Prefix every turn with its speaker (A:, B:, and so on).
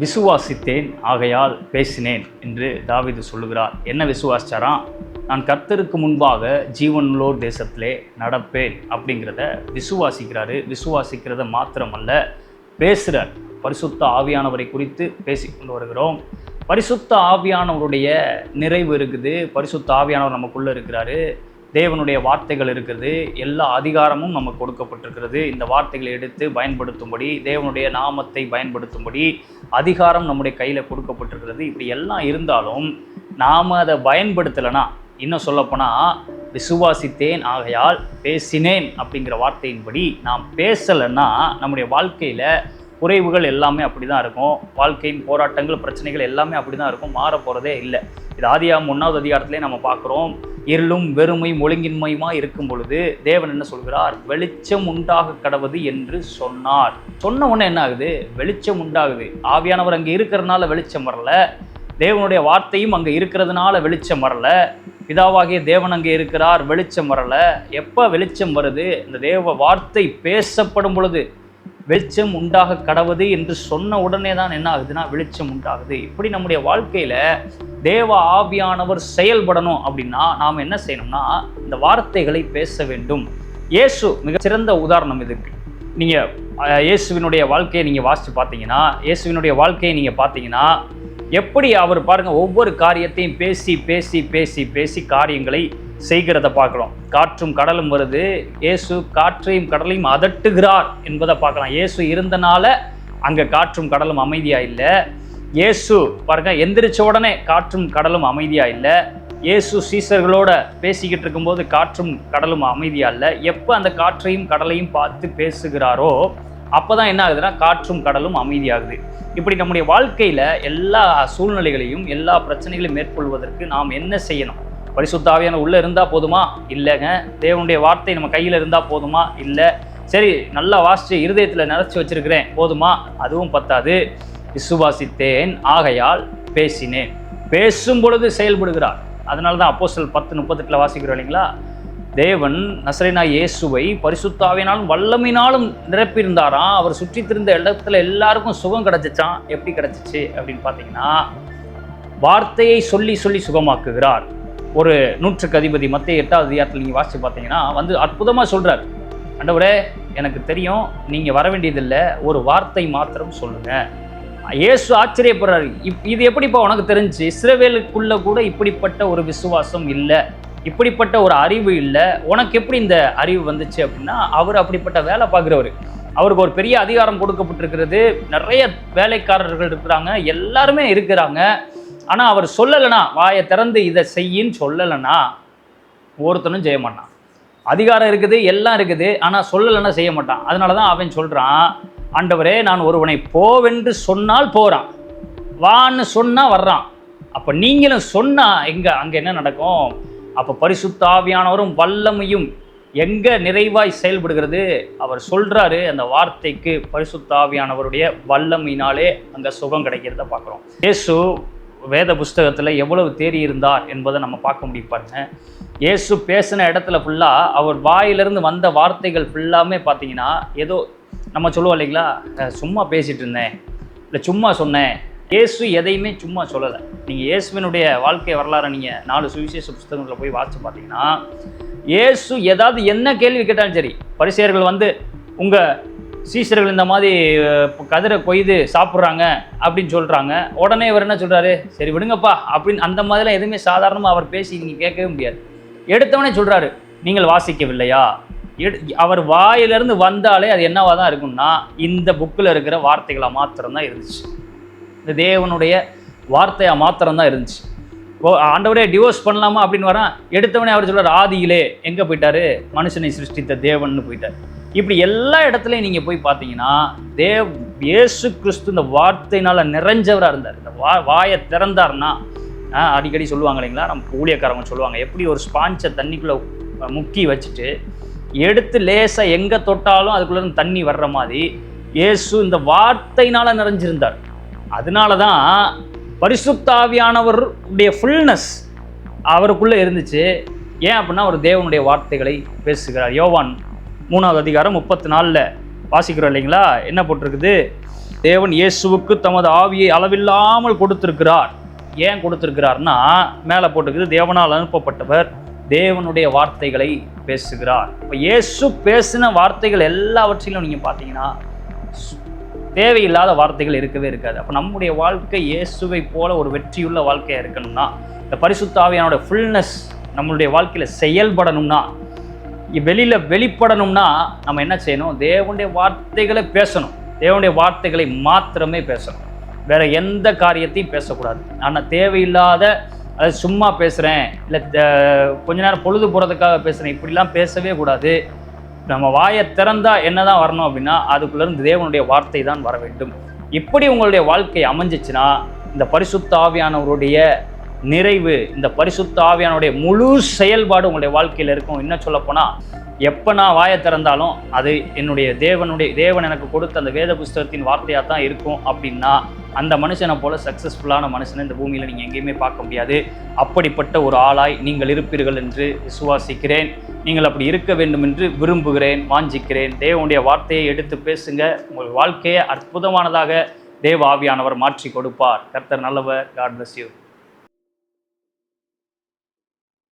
A: விசுவாசித்தேன் ஆகையால் பேசினேன் என்று தாவிது சொல்லுகிறார். என்ன விசுவாசிச்சாராம் நான் கர்த்தருக்கு முன்பாக ஜீவனுள்ளோர் தேசத்திலே நடப்பேன் அப்படிங்கிறத விசுவாசிக்கிறாரு. விசுவாசிக்கிறத மாத்திரமல்ல பேசுகிறார் பரிசுத்த ஆவியானவரை குறித்து பேசிக்கொண்டு வருகிறோம். பரிசுத்த ஆவியானவருடைய நிறைவு இருக்குது. பரிசுத்த ஆவியானவர் நமக்குள்ளே இருக்கிறாரு. தேவனுடைய வார்த்தைகள் இருக்கிறது எல்லா அதிகாரமும் நமக்கு கொடுக்கப்பட்டிருக்கிறது. இந்த வார்த்தைகளை எடுத்து பயன்படுத்தும்படி தேவனுடைய நாமத்தை பயன்படுத்தும்படி அதிகாரம் நம்முடைய கையில் கொடுக்கப்பட்டிருக்கிறது. இப்படி எல்லாம் இருந்தாலும் நாம் அதை பயன்படுத்தலைன்னா இன்னும் சொல்லப்போனால் விசுவாசித்தேன் ஆகையால் பேசினேன் அப்படிங்கிற வார்த்தையின்படி நாம் பேசலைன்னா நம்முடைய வாழ்க்கையில் குறைவுகள் எல்லாமே அப்படி தான் இருக்கும். வாழ்க்கையின் போராட்டங்கள் பிரச்சனைகள் எல்லாமே அப்படி தான் இருக்கும். மாற போகிறதே இல்லை. இது ஆதியாம் ஒன்றாவது அதிகாரத்திலே நம்ம பார்க்குறோம். இருளும் வெறுமையும் ஒழுங்கின்மையுமா இருக்கும் பொழுது தேவன் என்ன சொல்கிறார்? வெளிச்சம் உண்டாக கடவுது என்று சொன்னார். சொன்ன உடனே என்ன ஆகுது? வெளிச்சம் உண்டாகுது. ஆவியானவர் அங்கே இருக்கிறதுனால வெளிச்சம் வரல. தேவனுடைய வார்த்தையும் அங்கே இருக்கிறதுனால வெளிச்சம் வரல. பிதாவாகிய தேவன் அங்கே இருக்கிறார் வெளிச்சம் வரல. எப்போ வெளிச்சம் வருது? இந்த தேவ வார்த்தை பேசப்படும் பொழுது. வெளிச்சம் உண்டாக கடவுது என்று சொன்ன உடனே தான் என்ன ஆகுதுன்னா வெளிச்சம் உண்டாகுது. இப்படி நம்முடைய வாழ்க்கையில் தேவ ஆவியானவர் செயல்படணும் அப்படின்னா நாம் என்ன செய்யணும்னா இந்த வார்த்தைகளை பேச வேண்டும். இயேசு மிகச்சிறந்த உதாரணம் இதுக்கு நீங்கள் இயேசுவினுடைய வாழ்க்கையை நீங்கள் வாசித்து பார்த்தீங்கன்னா இயேசுவினுடைய வாழ்க்கையை நீங்கள் பார்த்தீங்கன்னா எப்படி அவர் பாருங்கள் ஒவ்வொரு காரியத்தையும் பேசி பேசி பேசி பேசி காரியங்களை செய்கிறத பார்க்கலாம் காற்றும் கடலும் வருது. இயேசு காற்றையும் கடலையும் அதட்டுகிறார் என்பதை பார்க்கலாம். இயேசு இருந்தனால அங்கே காற்றும் கடலும் அமைதியாக இல்லை. இயேசு பாருங்க எந்திரிச்ச உடனே காற்றும் கடலும் அமைதியாக இல்லை. இயேசு சீசர்களோட பேசிக்கிட்டு இருக்கும்போது காற்றும் கடலும் அமைதியாக இல்லை. எப்போ அந்த காற்றையும் கடலையும் பார்த்து பேசுகிறாரோ அப்பதான் என்ன ஆகுதுன்னா காற்றும் கடலும் அமைதியாகுது. இப்படி நம்முடைய வாழ்க்கையில் எல்லா சூழ்நிலைகளையும் எல்லா பிரச்சனைகளையும் மேற்கொள்வதற்கு நாம் என்ன செய்யணும்? பரிசுத்தாவியான உள்ளே இருந்தால் போதுமா? இல்லைங்க. தேவனுடைய வார்த்தை நம்ம கையில் இருந்தால் போதுமா? இல்லை. சரி நல்லா வாசிச்சு இருதயத்தில் நினச்சி வச்சிருக்கிறேன். போதுமா? அதுவும் பத்தாது. விசுவாசித்தேன். ஆகையால் பேசினேன். பேசும் பொழுது செயல்படுகிறார். அதனால தான் அப்போஸ்தலர் பத்து முப்பத்தெட்டில் வாசிக்கிறோம் இல்லைங்களா? தேவன் நசரேனா இயேசுவை பரிசுத்தாவினாலும் வல்லமினாலும் நிரப்பியிருந்தாராம். அவர் சுற்றி திருந்த இடத்துல எல்லாருக்கும் சுகம் கிடைச்சிச்சான் எப்படி கிடச்சிச்சு அப்படின்னு பார்த்தீங்கன்னா வார்த்தையை சொல்லி சொல்லி சுகமாக்குகிறார். ஒரு நூற்றுக்கு அதிபதி மத்திய எட்டாவது அதிகாரத்தில் நீங்கள் வாசித்து பார்த்தீங்கன்னா வந்து அற்புதமாக சொல்கிறார் அண்டவரே எனக்கு தெரியும் நீங்கள் வர வேண்டியதில்லை ஒரு வார்த்தை மாத்திரம் சொல்லுங்கள் இயேசு ஆச்சரியப்படுறாரு. இப் இது எப்படிப்பா உனக்கு தெரிஞ்சு? இஸ்ரவேலுக்குள்ள கூட இப்படிப்பட்ட ஒரு விசுவாசம் இல்லை. இப்படிப்பட்ட ஒரு அறிவு இல்லை. உனக்கு எப்படி இந்த அறிவு வந்துச்சு அப்படின்னா அவர் அப்படிப்பட்ட வேலை பார்க்குறவர். அவருக்கு ஒரு பெரிய அதிகாரம் கொடுக்கப்பட்டிருக்கிறது. நிறைய வேலைக்காரர்கள் இருக்கிறாங்க. எல்லாருமே இருக்கிறாங்க. ஆனால் அவர் சொல்லலைனா வாயை திறந்து இதை செய்யின்னு சொல்லலைனா ஒருத்தனும் செய்ய மாட்டான் அதிகாரம் இருக்குது எல்லாம் இருக்குது ஆனால் சொல்லலைன்னா செய்ய மாட்டான். அதனால தான் அவன் சொல்கிறான் ஆண்டவரே நான் ஒருவனை போவென்று சொன்னால் போகிறான் வான்னு சொன்னால் வர்றான். அப்போ நீங்களும் சொன்னால் எங்கே அங்கே என்ன நடக்கும்? அப்போ பரிசுத்தாவியானவரும் வல்லமையும் எங்கே நிறைவாய் செயல்படுகிறது? அவர் சொல்கிறாரு அந்த வார்த்தைக்கு பரிசுத்தாவியானவருடைய வல்லமையினாலே அங்கே சுகம் கிடைக்கிறத பார்க்குறோம் இயேசு வேத புஸ்தகத்தில் எவ்வளவு தேறி இருந்தார் என்பதை நம்ம பார்க்க முடியும் பாருங்க. இயேசு பேசின இடத்துல ஃபுல்லாக அவர் வாயிலிருந்து வந்த வார்த்தைகள் ஃபுல்லாமே பார்த்தீங்கன்னா ஏதோ நம்ம சொல்லுவோம் இல்லைங்களா? சும்மா பேசிகிட்டு இருந்தேன். இல்லை சும்மா சொன்னேன். இயேசு எதையுமே சும்மா சொல்லலை. நீங்கள் இயேசுவினுடைய வாழ்க்கை வரலாறை நீங்கள் நாலு சுவிசேஷ புஸ்தகங்களில் போய் வாசிச்சு பார்த்தீங்கன்னா இயேசு ஏதாவது என்ன கேள்வி கேட்டாலும் சரி பரிசேயர்கள் வந்து உங்கள் சீசர்கள் இந்த மாதிரி கதிரை கொய்து சாப்பிட்றாங்க அப்படின்னு சொல்கிறாங்க உடனே இவர் என்ன சொல்கிறாரு சரி விடுங்கப்பா அப்படின்னு அந்த மாதிரிலாம் எதுவுமே சாதாரணமாக அவர் பேசி நீங்கள் கேட்கவே முடியாது. எடுத்தவனே சொல்கிறாரு நீங்கள் வாசிக்கவில்லையா? எடு அவர் வாயிலிருந்து வந்தாலே அது என்னவாக தான் இருக்கும்னா இந்த புக்கில் இருக்கிற வார்த்தைகளாக மாத்திரம்தான் இருந்துச்சு. இந்த தேவனுடைய வார்த்தையாக மாத்திரம்தான் இருந்துச்சு. ஓ ஆண்டவரே டிவோர்ஸ் பண்ணலாமா அப்படின்னு வரான். எடுத்தவனே அவர் சொல்கிறார் ஆதியிலே எங்கே போயிட்டாரு? மனுஷனை சிருஷ்டித்த தேவன்னு போயிட்டார். இப்படி எல்லா இடத்துலையும் நீங்கள் போய் பார்த்தீங்கன்னா தேவ் இயேசு கிறிஸ்து இந்த வார்த்தையினால் நிறைஞ்சவராக இருந்தார். இந்த வா வாயை திறந்தார்னா அடிக்கடி சொல்லுவாங்க இல்லைங்களா? நம்ம ஊழியக்காரங்க சொல்லுவாங்க எப்படி ஒரு ஸ்பாஞ்சை தண்ணிக்குள்ளே முக்கி வச்சுட்டு எடுத்து லேசாக எங்கே தொட்டாலும் அதுக்குள்ளே இருந்து தண்ணி வர்ற மாதிரி இயேசு இந்த வார்த்தையினால் நிறைஞ்சிருந்தார். அதனால தான் பரிசுத்தாவியானவருடைய ஃபுல்னஸ் அவருக்குள்ளே இருந்துச்சு. ஏன் அப்படின்னா அவர் தேவனுடைய வார்த்தைகளை பேசுகிறார். யோவான் மூணாவது அதிகாரம் முப்பத்தி நாலில் வாசிக்கிறோம் இல்லைங்களா? என்ன போட்டிருக்குது? தேவன் இயேசுவுக்கு தமது ஆவியை அளவில்லாமல் கொடுத்திருக்கிறார். ஏன் கொடுத்திருக்கிறார்னா மேலே போட்டுக்குது தேவனால் அனுப்பப்பட்டவர் தேவனுடைய வார்த்தைகளை பேசுகிறார். இப்போ இயேசு பேசின வார்த்தைகள் எல்லாவற்றிலும் நீங்கள் பார்த்தீங்கன்னா தேவையில்லாத வார்த்தைகள் இருக்கவே இருக்காது. அப்போ நம்முடைய வாழ்க்கை இயேசுவை போல ஒரு வெற்றியுள்ள வாழ்க்கையாக இருக்கணும்னா இந்த பரிசுத்தாவியானோட ஃபுல்னஸ் நம்மளுடைய வாழ்க்கையில் செயல்படணும்னா வெளியில் வெளிப்படணும்னா நம்ம என்ன செய்யணும்? தேவனுடைய வார்த்தைகளை பேசணும். தேவனுடைய வார்த்தைகளை மாத்திரமே பேசணும். வேற எந்த காரியத்தையும் பேசக்கூடாது. ஆனால் தேவையில்லாத அதாவது சும்மா பேசுகிறேன் இல்லை கொஞ்ச நேரம் பொழுது போகிறதுக்காக பேசுகிறேன் இப்படிலாம் பேசவே கூடாது. நம்ம வாயை திறந்தா என்னதான் வரணும் அப்படின்னா அதுக்குள்ளேருந்து தேவனுடைய வார்த்தை தான் வர வேண்டும். இப்படி உங்களுடைய வாழ்க்கை அமைஞ்சிச்சுன்னா இந்த பரிசுத்த ஆவியானவருடைய நிறைவு இந்த பரிசுத்த ஆவியானுடைய முழு செயல்பாடு உங்களுடைய வாழ்க்கையில் இருக்கும். என்ன சொல்லப்போனால் எப்போ நான் வாயை திறந்தாலும் அது என்னுடைய தேவனுடைய தேவன் எனக்கு கொடுத்த அந்த வேத புஸ்தகத்தின் வார்த்தையாக தான் இருக்கும் அப்படின்னா அந்த மனுஷனை போல் சக்ஸஸ்ஃபுல்லான மனுஷனை இந்த பூமியில் நீங்கள் எங்கேயுமே பார்க்க முடியாது. அப்படிப்பட்ட ஒரு ஆளாய் நீங்கள் இருப்பீர்கள் என்று விசுவாசிக்கிறேன். நீங்கள் அப்படி இருக்க வேண்டும் என்று விரும்புகிறேன் வாஞ்சிக்கிறேன். தேவனுடைய வார்த்தையை எடுத்து பேசுங்க. உங்கள் வாழ்க்கையை அற்புதமானதாக தேவ ஆவியானவர் மாற்றி கொடுப்பார். கர்த்தர் நல்லவர். God bless you